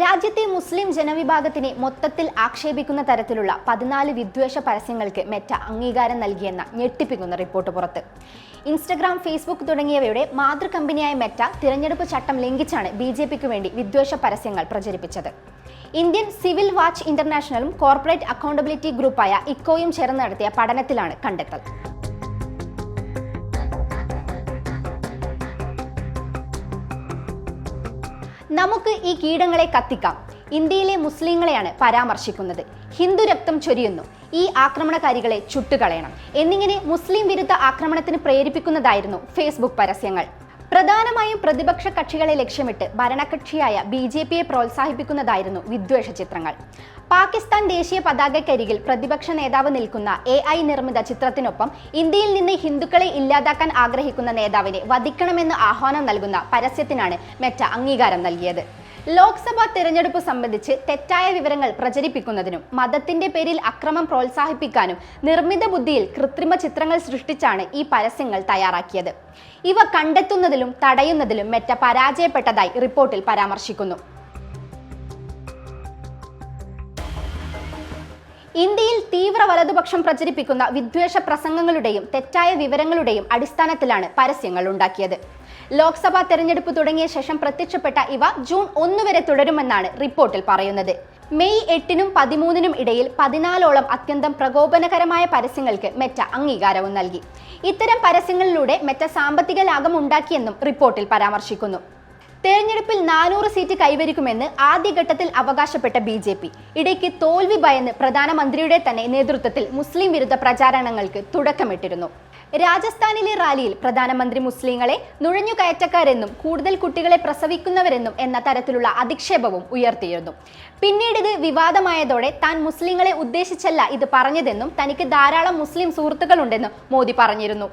രാജ്യത്തെ മുസ്ലിം ജനവിഭാഗത്തിനെ മൊത്തത്തിൽ ആക്ഷേപിക്കുന്ന തരത്തിലുള്ള പതിനാല് വിദ്വേഷ പരസ്യങ്ങൾക്ക് മെറ്റ അംഗീകാരം നൽകിയെന്ന ഞെട്ടിപ്പിക്കുന്ന റിപ്പോർട്ട് പുറത്ത്. ഇൻസ്റ്റഗ്രാം ഫേസ്ബുക്ക് തുടങ്ങിയവയുടെ മാതൃ കമ്പനിയായ മെറ്റ തിരഞ്ഞെടുപ്പ് ചട്ടം ലംഘിച്ചാണ് ബി ജെ പിക്ക് വേണ്ടി വിദ്വേഷ പരസ്യങ്ങൾ പ്രചരിപ്പിച്ചത്. ഇന്ത്യൻ സിവിൽ വാച്ച് ഇന്റർനാഷണലും കോർപ്പറേറ്റ് അക്കൗണ്ടബിലിറ്റി ഗ്രൂപ്പായ ഇക്കോയും ചേർന്ന് നടത്തിയ പഠനത്തിലാണ് കണ്ടെത്തൽ. നമുക്ക് ഈ കീടങ്ങളെ കത്തിക്കാം. ഇന്ത്യയിലെ മുസ്ലിങ്ങളെയാണ് പരാമർശിക്കുന്നത്. ഹിന്ദു രക്തം ചൊരിയുന്നു. ഈ ആക്രമണകാരികളെ ചുട്ടുകളയണം. എന്നിങ്ങനെ മുസ്ലിം വിരുദ്ധ ആക്രമണത്തിന് പ്രേരിപ്പിക്കുന്നതായിരുന്നു ഫേസ്ബുക്ക് പരസ്യങ്ങൾ. പ്രധാനമായും പ്രതിപക്ഷ കക്ഷികളെ ലക്ഷ്യമിട്ട് ഭരണകക്ഷിയായ ബി ജെ പിയെ പ്രോത്സാഹിപ്പിക്കുന്നതായിരുന്നു വിദ്വേഷ ചിത്രങ്ങൾ. പാകിസ്ഥാൻ ദേശീയ പതാകക്കരികിൽ പ്രതിപക്ഷ നേതാവ് നിൽക്കുന്ന എ ഐ നിർമ്മിത ചിത്രത്തിനൊപ്പം ഇന്ത്യയിൽ നിന്ന് ഹിന്ദുക്കളെ ഇല്ലാതാക്കാൻ ആഗ്രഹിക്കുന്ന നേതാവിനെ വധിക്കണമെന്ന് ആഹ്വാനം നൽകുന്ന പരസ്യത്തിനാണ് മെറ്റ അംഗീകാരം നൽകിയത്. ലോക്സഭാ തിരഞ്ഞെടുപ്പ് സംബന്ധിച്ച് തെറ്റായ വിവരങ്ങൾ പ്രചരിപ്പിക്കുന്നതിനും മതത്തിന്റെ പേരിൽ അക്രമം പ്രോത്സാഹിപ്പിക്കാനും നിർമ്മിത ബുദ്ധിയിൽ കൃത്രിമ ചിത്രങ്ങൾ സൃഷ്ടിച്ചാണ് ഈ പരസ്യങ്ങൾ തയ്യാറാക്കിയത്. ഇവ കണ്ടെത്തുന്നതിലും തടയുന്നതിലും മെറ്റ പരാജയപ്പെട്ടതായി റിപ്പോർട്ടിൽ പരാമർശിക്കുന്നു. ഇന്ത്യയിൽ തീവ്ര വലതുപക്ഷം പ്രചരിപ്പിക്കുന്ന വിദ്വേഷ പ്രസംഗങ്ങളുടെയും തെറ്റായ വിവരങ്ങളുടെയും അടിസ്ഥാനത്തിലാണ് പരസ്യങ്ങൾ ഉണ്ടാക്കിയത്. ലോക്സഭാ തെരഞ്ഞെടുപ്പ് തുടങ്ങിയ ശേഷം പ്രത്യക്ഷപ്പെട്ട ഇവ ജൂൺ ഒന്ന് വരെ തുടരുമെന്നാണ് റിപ്പോർട്ടിൽ പറയുന്നത്. മെയ് എട്ടിനും പതിമൂന്നിനും ഇടയിൽ പതിനാലോളം അത്യന്തം പ്രകോപനകരമായ പരസ്യങ്ങൾക്ക് മെറ്റ അംഗീകാരവും നൽകി. ഇത്തരം പരസ്യങ്ങളിലൂടെ മെറ്റ സാമ്പത്തിക ലാഭം ഉണ്ടാക്കിയെന്നും റിപ്പോർട്ടിൽ പരാമർശിക്കുന്നു. തെരഞ്ഞെടുപ്പിൽ നാനൂറ് സീറ്റ് കൈവരിക്കുമെന്ന് ആദ്യഘട്ടത്തിൽ അവകാശപ്പെട്ട ബി ജെ പി. ഇടയ്ക്ക് തോൽവി ഭയന്ന് പ്രധാനമന്ത്രിയുടെ തന്നെ നേതൃത്വത്തിൽ മുസ്ലിം വിരുദ്ധ പ്രചാരണങ്ങൾക്ക് തുടക്കമിട്ടിരുന്നു. രാജസ്ഥാനിലെ റാലിയിൽ പ്രധാനമന്ത്രി മുസ്ലിങ്ങളെ നുഴഞ്ഞുകയറ്റക്കാരെന്നും കൂടുതൽ കുട്ടികളെ പ്രസവിക്കുന്നവരെന്നും എന്ന തരത്തിലുള്ള അധിക്ഷേപവും ഉയർത്തിയിരുന്നു. പിന്നീട് ഇത് വിവാദമായതോടെ താൻ മുസ്ലിങ്ങളെ ഉദ്ദേശിച്ചല്ല ഇത് പറഞ്ഞതെന്നും തനിക്ക് ധാരാളം മുസ്ലിം സുഹൃത്തുക്കളുണ്ടെന്നും മോദി പറഞ്ഞിരുന്നു.